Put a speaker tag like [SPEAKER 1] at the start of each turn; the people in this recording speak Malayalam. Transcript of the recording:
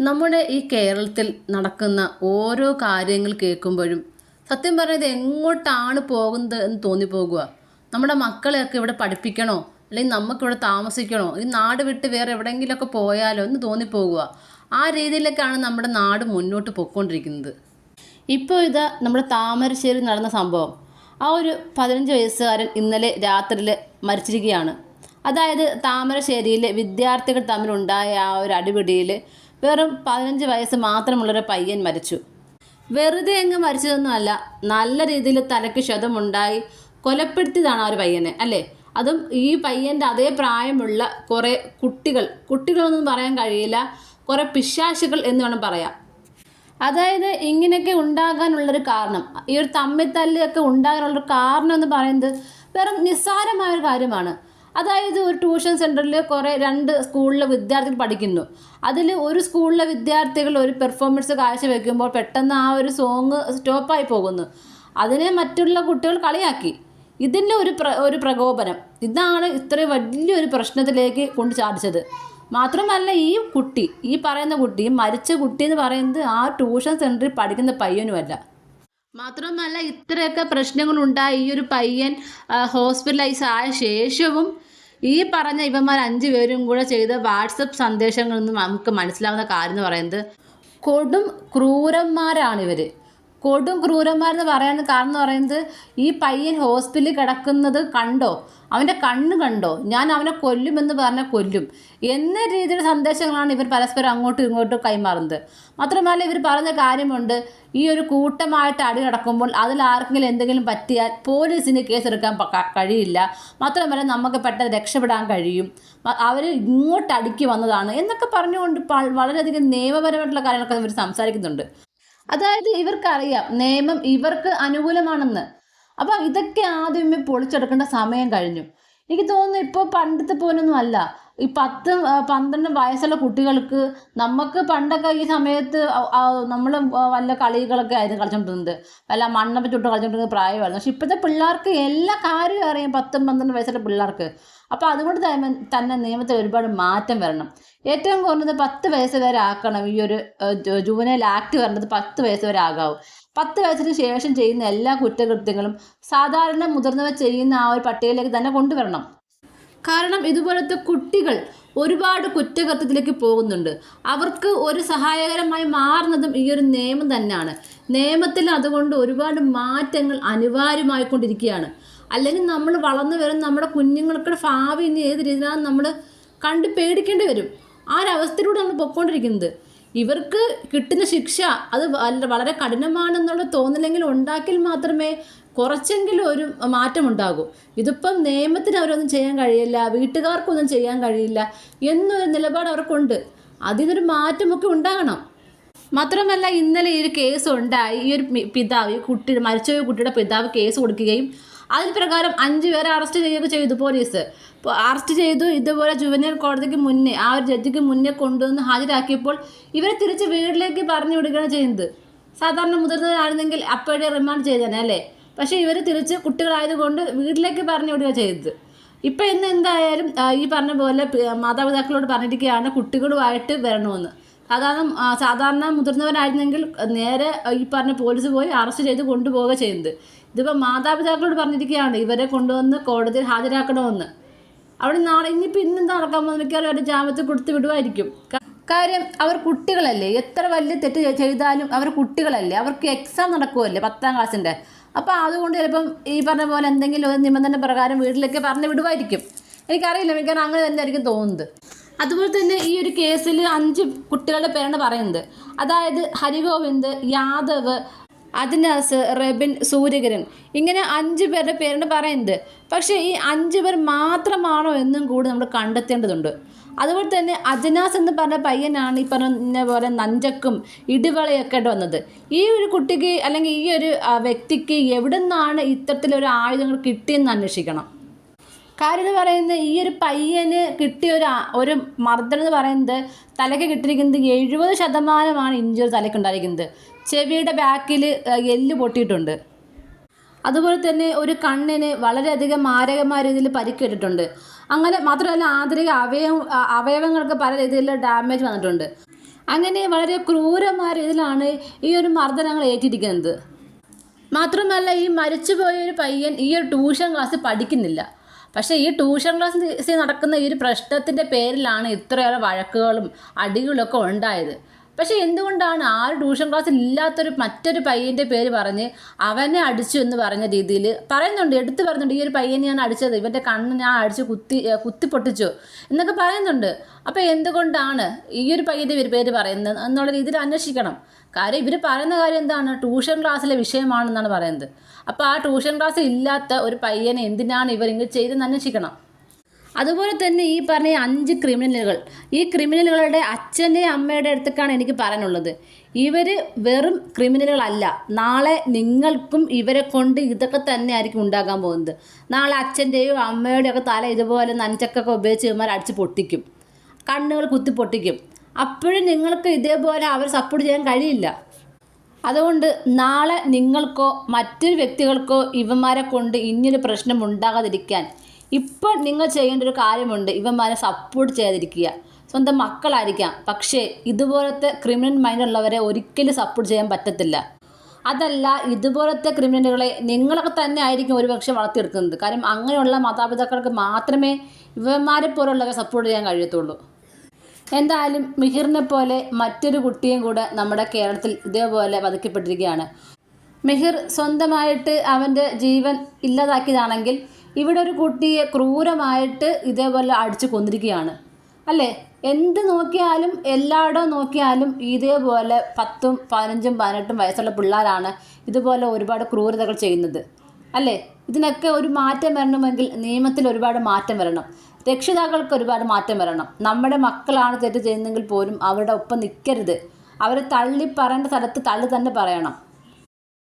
[SPEAKER 1] നമ്മുടെ ഈ കേരളത്തിൽ നടക്കുന്ന ഓരോ കാര്യങ്ങൾ കേൾക്കുമ്പോഴും സത്യം പറഞ്ഞത് എങ്ങോട്ടാണ് പോകുന്നത് എന്ന് തോന്നിപ്പോകുക നമ്മുടെ മക്കളെയൊക്കെ ഇവിടെ പഠിപ്പിക്കണോ? അല്ലെങ്കിൽ നമുക്കിവിടെ താമസിക്കണോ? ഈ നാട് വിട്ട് വേറെ എവിടെയെങ്കിലുമൊക്കെ പോയാലോ എന്ന് തോന്നിപ്പോകുക ആ രീതിയിലേക്കാണ് നമ്മുടെ നാട് മുന്നോട്ട് പോയിക്കൊണ്ടിരിക്കുന്നത്. ഇപ്പോൾ ഇതാ നമ്മുടെ താമരശ്ശേരി നടന്ന സംഭവം. ആ ഒരു പതിനഞ്ച് വയസ്സുകാരൻ ഇന്നലെ രാത്രിയിൽ മരിച്ചിരിക്കുകയാണ്. അതായത് താമരശ്ശേരിയിലെ വിദ്യാർത്ഥികൾ തമ്മിലുണ്ടായ ആ ഒരു അടിപിടിയിൽ വെറും പതിനഞ്ച് വയസ്സ് മാത്രമുള്ളൊരു പയ്യൻ മരിച്ചു. വെറുതെ അങ്ങ് മരിച്ചതൊന്നുമല്ല നല്ല രീതിയിൽ തലയ്ക്ക് ക്ഷതമുണ്ടായി കൊലപ്പെടുത്തിയതാണ് ആ ഒരു പയ്യനെ അല്ലേ? അതും ഈ പയ്യന്റെ അതേ പ്രായമുള്ള കുറേ കുട്ടികൾ കുട്ടികളൊന്നും പറയാൻ കഴിയില്ല കുറേ പിശാശുകൾ എന്ന് വേണം പറയാം. അതായത് ഇങ്ങനെയൊക്കെ ഉണ്ടാകാനുള്ളൊരു കാരണം ഈ ഒരു തമ്മിത്തല്ലൊക്കെ ഉണ്ടാകാനുള്ളൊരു കാരണം എന്ന് പറയുന്നത് വെറും നിസ്സാരമായ ഒരു കാര്യമാണ്. അതായത് ഒരു ട്യൂഷൻ സെന്ററിൽ കുറേ രണ്ട് സ്കൂളിലെ വിദ്യാർത്ഥികൾ പഠിക്കുന്നു. അതിൽ ഒരു സ്കൂളിലെ വിദ്യാർത്ഥികൾ ഒരു പെർഫോമൻസ് കാഴ്ചവെക്കുമ്പോൾ പെട്ടെന്ന് ആ ഒരു സോങ് സ്റ്റോപ്പായി പോകുന്നു. അതിനെ മറ്റുള്ള കുട്ടികൾ കളിയാക്കി. ഇതിന്റെ ഒരു പ്ര ഒരു പ്രകോപനം. ഇതാണ് ഇത്രയും വലിയൊരു പ്രശ്നത്തിലേക്ക് കൊണ്ട് ചാടിച്ചത്. മാത്രമല്ല ഈ കുട്ടി ഈ പറയുന്ന കുട്ടി മരിച്ച കുട്ടി എന്ന് പറയുന്നത് ആ ട്യൂഷൻ സെന്ററിൽ പഠിക്കുന്ന പയ്യനുമല്ല. മാത്രമല്ല ഇത്രയൊക്കെ പ്രശ്നങ്ങൾ ഉണ്ടായി ഈ ഒരു പയ്യൻ ഹോസ്പിറ്റലൈസ് ആയ ശേഷവും ഈ പറഞ്ഞ ഇവന്മാർ അഞ്ചു പേരും കൂടെ ചെയ്ത വാട്സപ്പ് സന്ദേശങ്ങളിൽ നിന്ന് നമുക്ക് മനസ്സിലാവുന്ന കാര്യം എന്ന് പറയുന്നത് കൊടും ക്രൂരന്മാരാണ് ഇവർ കൊടും ക്രൂരന്മാരെന്ന് പറയാൻ കാരണം എന്ന് പറയുന്നത് ഈ പയ്യൻ ഹോസ്പിറ്റലിൽ കിടക്കുന്നത് കണ്ടോ? അവന്റെ കണ്ണ് കണ്ടോ? ഞാൻ അവനെ കൊല്ലുമെന്ന് പറഞ്ഞാൽ കൊല്ലും. എന്ന രീതിയിലുള്ള സന്ദേശങ്ങളാണ് ഇവർ പരസ്പരം അങ്ങോട്ടും ഇങ്ങോട്ടും കൈമാറുന്നത്. മാത്രമല്ല ഇവർ പറഞ്ഞ കാര്യമുണ്ട് ഈ ഒരു കൂട്ടമായിട്ട് അടി നടക്കുമ്പോൾ അതിൽ ആർക്കെങ്കിലും എന്തെങ്കിലും പറ്റിയാൽ പോലീസിന് കേസെടുക്കാൻ കഴിയില്ല. മാത്രമല്ല നമുക്ക് പെട്ടെന്ന് രക്ഷപ്പെടാൻ കഴിയും. അവർ ഇങ്ങോട്ട് അടുക്കി വന്നതാണ് എന്നൊക്കെ പറഞ്ഞുകൊണ്ട് വളരെയധികം നിയമപരമായിട്ടുള്ള കാര്യങ്ങളൊക്കെ ഇവർ സംസാരിക്കുന്നുണ്ട്. അതായത് ഇവർക്കറിയാം നിയമം ഇവർക്ക് അനുകൂലമാണെന്ന്. അപ്പം ഇതൊക്കെ ആദ്യമേ പൊളിച്ചെടുക്കേണ്ട സമയം കഴിഞ്ഞു. എനിക്ക് തോന്നുന്നു ഇപ്പോൾ പണ്ടത്തെ പോലൊന്നും അല്ല. ഈ പത്ത് പന്ത്രണ്ട് വയസ്സുള്ള കുട്ടികൾക്ക് നമുക്ക് പണ്ടൊക്കെ ഈ സമയത്ത് നമ്മൾ വല്ല കളികളൊക്കെ ആയിരുന്നു കളിച്ചോണ്ടിരുന്നത്. വല്ല മണ്ണൊക്കെ ചുട്ട് കളിച്ചോണ്ടിരുന്ന പ്രായമായിരുന്നു. പക്ഷെ ഇപ്പോഴത്തെ പിള്ളേർക്ക് എല്ലാ കാര്യവും അറിയാം പത്തും പന്ത്രണ്ട് വയസ്സുള്ള പിള്ളേർക്ക്. അപ്പോൾ അതുകൊണ്ട് തന്നെ തന്നെ നിയമത്തിൽ ഒരുപാട് മാറ്റം വരണം. ഏറ്റവും കുറഞ്ഞത് പത്ത് വയസ്സ് വരെ ആക്കണം. ഈ ഒരു ജുവനൽ ആക്ട് പറഞ്ഞത് പത്ത് വയസ്സ് വരെ ആകാവും. പത്ത് വയസ്സിന് ശേഷം ചെയ്യുന്ന എല്ലാ കുറ്റകൃത്യങ്ങളും സാധാരണ മുതിർന്നവർ ചെയ്യുന്ന ആ ഒരു പട്ടികയിലേക്ക് തന്നെ കൊണ്ടുവരണം. കാരണം ഇതുപോലത്തെ കുട്ടികൾ ഒരുപാട് കുറ്റകൃത്യത്തിലേക്ക് പോകുന്നുണ്ട്. അവർക്ക് ഒരു സഹായകരമായി മാറുന്നതും ഈ ഒരു നിയമം തന്നെയാണ്. നിയമത്തിൽ അതുകൊണ്ട് ഒരുപാട് മാറ്റങ്ങൾ അനിവാര്യമായിക്കൊണ്ടിരിക്കുകയാണ് അല്ലെങ്കിൽ നമ്മൾ വളർന്നു വരുന്ന നമ്മുടെ കുഞ്ഞുങ്ങൾക്ക് ഭാവി ഇനി ഏത് രീതിയിലാണ് നമ്മൾ കണ്ട് പേടിക്കേണ്ടി വരും. ആ ഒരവസ്ഥയിലൂടെയാണ് പൊയ്ക്കൊണ്ടിരിക്കുന്നത്. ഇവർക്ക് കിട്ടുന്ന ശിക്ഷ അത് വളരെ കഠിനമാണെന്നുള്ള തോന്നലെങ്കിൽ ഉണ്ടാക്കിൽ മാത്രമേ കുറച്ചെങ്കിലും ഒരു മാറ്റമുണ്ടാകൂ ഇതിപ്പം നിയമത്തിന് അവരൊന്നും ചെയ്യാൻ കഴിയില്ല വീട്ടുകാർക്കൊന്നും ചെയ്യാൻ കഴിയില്ല എന്നൊരു നിലപാട് അവർക്കുണ്ട്. അതിനൊരു മാറ്റമൊക്കെ ഉണ്ടാകണം. മാത്രമല്ല ഇന്നലെ ഈ ഒരു കേസ് ഉണ്ടായി. ഈ ഒരു പിതാവ് ഈ കുട്ടി മരിച്ച കുട്ടിയുടെ പിതാവ് കേസ് കൊടുക്കുകയും അതിന് പ്രകാരം അഞ്ച് പേരെ അറസ്റ്റ് ചെയ്യുകയൊക്കെ ചെയ്തു പോലീസ്. അറസ്റ്റ് ചെയ്തു. ഇതുപോലെ ജുവനിയർ കോടതിക്ക് മുന്നേ ആ ഒരു ജഡ്ജിക്ക് മുന്നേ കൊണ്ടുവന്ന് ഹാജരാക്കിയപ്പോൾ ഇവരെ തിരിച്ച് വീട്ടിലേക്ക് പറഞ്ഞു വിടുകയാണ് ചെയ്യുന്നത്. സാധാരണ മുതിർന്നവരായിരുന്നെങ്കിൽ അപ്പോഴേ റിമാൻഡ് ചെയ്തേനെ അല്ലേ? പക്ഷേ ഇവർ തിരിച്ച് കുട്ടികളായതുകൊണ്ട് വീട്ടിലേക്ക് പറഞ്ഞു വിടുക ചെയ്തത്. ഇപ്പം ഇന്ന് എന്തായാലും ഈ പറഞ്ഞ പോലെ മാതാപിതാക്കളോട് പറഞ്ഞിരിക്കുകയാണ് കുട്ടികളുമായിട്ട് വരണമെന്ന്. സാധാരണ സാധാരണ മുതിർന്നവരായിരുന്നെങ്കിൽ നേരെ ഈ പറഞ്ഞ പോലീസ് പോയി അറസ്റ്റ് ചെയ്ത് കൊണ്ടുപോവുക ചെയ്യുന്നത്. ഇതിപ്പോൾ മാതാപിതാക്കളോട് പറഞ്ഞിരിക്കുകയാണ് ഇവരെ കൊണ്ടുവന്ന് കോടതിയിൽ ഹാജരാക്കണമെന്ന്. അവിടെ നാളെ ഇനിയിപ്പോൾ ഇന്നെന്താ നടക്കാൻ പോകുന്ന മിക്കവാറും അവരുടെ ജാമ്യത്തിൽ കൊടുത്തു വിടുമായിരിക്കും കാര്യം അവർ കുട്ടികളല്ലേ? എത്ര വലിയ തെറ്റ് ചെയ്താലും അവർ കുട്ടികളല്ലേ? അവർക്ക് എക്സാം നടക്കുമല്ലേ പത്താം ക്ലാസ്സിന്റെ അപ്പോൾ അതുകൊണ്ട് ചിലപ്പം ഈ പറഞ്ഞ പോലെ എന്തെങ്കിലും ഒരു നിബന്ധന പ്രകാരം വീട്ടിലേക്ക് പറഞ്ഞു വിടുമായിരിക്കും എനിക്കറിയില്ല മിക്കവാറും അങ്ങനെ തന്നെയായിരിക്കും തോന്നുന്നത്. അതുപോലെ തന്നെ ഈ ഒരു കേസിൽ അഞ്ച് കുട്ടികളുടെ പേരാണ് പറയുന്നത്. അതായത് ഹരിഗോവിന്ദ് യാദവ് അതിനാസ് റെബിൻ സൂര്യകിരൺ ഇങ്ങനെ അഞ്ച് പേരുടെ പേരാണ് പറയുന്നത്. പക്ഷേ ഈ അഞ്ച് പേർ മാത്രമാണോ എന്നും കൂടി നമ്മൾ കണ്ടെത്തേണ്ടതുണ്ട്. അതുപോലെ തന്നെ അജനാസ് എന്ന് പറഞ്ഞ പയ്യനാണ് ഈ പറഞ്ഞ പോലെ നഞ്ചക്കും ഇടിവളയൊക്കെ വന്നത്. ഈ ഒരു കുട്ടിക്ക് അല്ലെങ്കിൽ ഈ ഒരു വ്യക്തിക്ക് എവിടെ നിന്നാണ് ഇത്തരത്തിലൊരു ആയുധങ്ങൾ കിട്ടിയെന്ന് അന്വേഷിക്കണം. കാര്യം എന്ന് പറയുന്നത് ഈ ഒരു പയ്യന് കിട്ടിയ ഒരു ഒരു മർദ്ദനം എന്ന് പറയുന്നത് തലയ്ക്ക് കിട്ടിയിരിക്കുന്നത് എഴുപത് ശതമാനമാണ് ഇഞ്ചുറി തലയ്ക്ക് ഉണ്ടായിരിക്കുന്നത്. ചെവിയുടെ ബാക്കിൽ എല്ല് പൊട്ടിയിട്ടുണ്ട്. അതുപോലെ തന്നെ ഒരു കണ്ണിന് വളരെയധികം മാരകമായ രീതിയിൽ പരിക്കേറ്റിട്ടുണ്ട്. അങ്ങനെ മാത്രമല്ല ആന്തരിക അവയവ അവയവങ്ങൾക്ക് പല രീതിയിൽ ഡാമേജ് വന്നിട്ടുണ്ട്. അങ്ങനെ വളരെ ക്രൂരമായ രീതിയിലാണ് ഈ ഒരു മർദ്ദനങ്ങൾ ഏറ്റിരിക്കുന്നത്. മാത്രമല്ല ഈ മരിച്ചുപോയ ഒരു പയ്യൻ ഈ ഒരു ട്യൂഷൻ ക്ലാസ്സിൽ പഠിക്കുന്നില്ല. പക്ഷേ ഈ ട്യൂഷൻ ക്ലാസ്സിൽ നടക്കുന്ന ഈ ഒരു പ്രശ്നത്തിന്റെ പേരിലാണ് ഇത്രയേറെ വഴക്കുകളും അടികളൊക്കെ ഉണ്ടായത്. പക്ഷേ എന്തുകൊണ്ടാണ് ആ ഒരു ട്യൂഷൻ ക്ലാസ്സിൽ ഇല്ലാത്തൊരു മറ്റൊരു പയ്യന്റെ പേര് പറഞ്ഞ് അവനെ അടിച്ചു എന്ന് പറഞ്ഞ രീതിയിൽ? പറയുന്നുണ്ട് എടുത്തു പറയുന്നുണ്ട് ഈ ഒരു പയ്യനെ ഞാൻ അടിച്ചത് ഇവന്റെ കണ്ണ് ഞാൻ അടിച്ച് കുത്തി കുത്തി പൊട്ടിച്ചു എന്നൊക്കെ പറയുന്നുണ്ട്. അപ്പോൾ എന്തുകൊണ്ടാണ് ഈ ഒരു പയ്യന്റെ പേര് പറയുന്നത് എന്നുള്ള രീതിയിൽ അന്വേഷിക്കണം. കാര്യം ഇവർ പറയുന്ന കാര്യം എന്താണ്? ട്യൂഷൻ ക്ലാസ്സിലെ വിഷയമാണെന്നാണ് പറയുന്നത്. അപ്പോൾ ആ ട്യൂഷൻ ക്ലാസ് ഇല്ലാത്ത ഒരു പയ്യനെ എന്തിനാണ് ഇവർ ഇങ്ങനെ ചെയ്തെന്ന് അന്വേഷിക്കണം. അതുപോലെ തന്നെ ഈ പറഞ്ഞ അഞ്ച് ക്രിമിനലുകൾ ഈ ക്രിമിനലുകളുടെ അച്ഛന്റെയും അമ്മയുടെ അടുത്തേക്കാണ് എനിക്ക് പറയാനുള്ളത്. ഇവർ വെറും ക്രിമിനലുകളല്ല. നാളെ നിങ്ങൾക്കും ഇവരെ കൊണ്ട് ഇതൊക്കെ തന്നെ ആയിരിക്കും ഉണ്ടാകാൻ പോകുന്നത്. നാളെ അച്ഛന്റെയോ അമ്മയുടെയൊക്കെ തല ഇതുപോലെ നനച്ചക്കൊക്കെ ഉപയോഗിച്ച് ഇവന്മാർ അടിച്ച് പൊട്ടിക്കും. കണ്ണുകൾ കുത്തി പൊട്ടിക്കും. അപ്പോഴും നിങ്ങൾക്ക് ഇതേപോലെ അവർ സപ്പോർട്ട് ചെയ്യാൻ കഴിയില്ല. അതുകൊണ്ട് നാളെ നിങ്ങൾക്കോ മറ്റൊരു വ്യക്തികൾക്കോ ഇവന്മാരെ കൊണ്ട് ഇനിയൊരു പ്രശ്നം ഉണ്ടാകാതിരിക്കാൻ ഇപ്പോൾ നിങ്ങൾ ചെയ്യേണ്ട ഒരു കാര്യമുണ്ട്. ഇവന്മാരെ സപ്പോർട്ട് ചെയ്യാതിരിക്കുക. സ്വന്തം മക്കളായിരിക്കാം. പക്ഷേ ഇതുപോലത്തെ ക്രിമിനൽ മൈൻഡ് ഉള്ളവരെ ഒരിക്കലും സപ്പോർട്ട് ചെയ്യാൻ പറ്റത്തില്ല. അതല്ല ഇതുപോലത്തെ ക്രിമിനലുകളെ നിങ്ങളൊക്കെ തന്നെ ആയിരിക്കും ഒരുപക്ഷെ വളർത്തിയെടുക്കുന്നത്. കാരണം അങ്ങനെയുള്ള മാതാപിതാക്കൾക്ക് മാത്രമേ ഇവന്മാരെ പോലുള്ളവരെ സപ്പോർട്ട് ചെയ്യാൻ കഴിയത്തുള്ളൂ. എന്തായാലും മിഹിറിനെ പോലെ മറ്റൊരു കുട്ടിയും കൂടെ നമ്മുടെ കേരളത്തിൽ ഇതേപോലെ വധിക്കപ്പെട്ടിരിക്കുകയാണ്. മിഹിർ സ്വന്തമായിട്ട് അവന്റെ ജീവൻ ഇല്ലാതാക്കിയതാണെങ്കിൽ ഇവിടെ ഒരു കുട്ടിയെ ക്രൂരമായിട്ട് ഇതേപോലെ അടിച്ചു കൊന്നിരിക്കുകയാണ്. അല്ലേ? എന്ത് നോക്കിയാലും എല്ലായിടവും നോക്കിയാലും ഇതേപോലെ പത്തും പതിനഞ്ചും പതിനെട്ടും വയസ്സുള്ള പിള്ളേരാണ് ഇതുപോലെ ഒരുപാട് ക്രൂരതകൾ ചെയ്യുന്നത്. അല്ലേ? ഇതിനൊക്കെ ഒരു മാറ്റം വരണമെങ്കിൽ നിയമത്തിൽ ഒരുപാട് മാറ്റം വരണം. രക്ഷിതാക്കൾക്ക് ഒരുപാട് മാറ്റം വരണം. നമ്മുടെ മക്കളാണ് തെറ്റ് ചെയ്യുന്നതെങ്കിൽ പോലും അവരുടെ ഒപ്പം നിൽക്കരുത് അവരെ തള്ളി പറയേണ്ട സ്ഥലത്ത് തള്ളി തന്നെ പറയണം.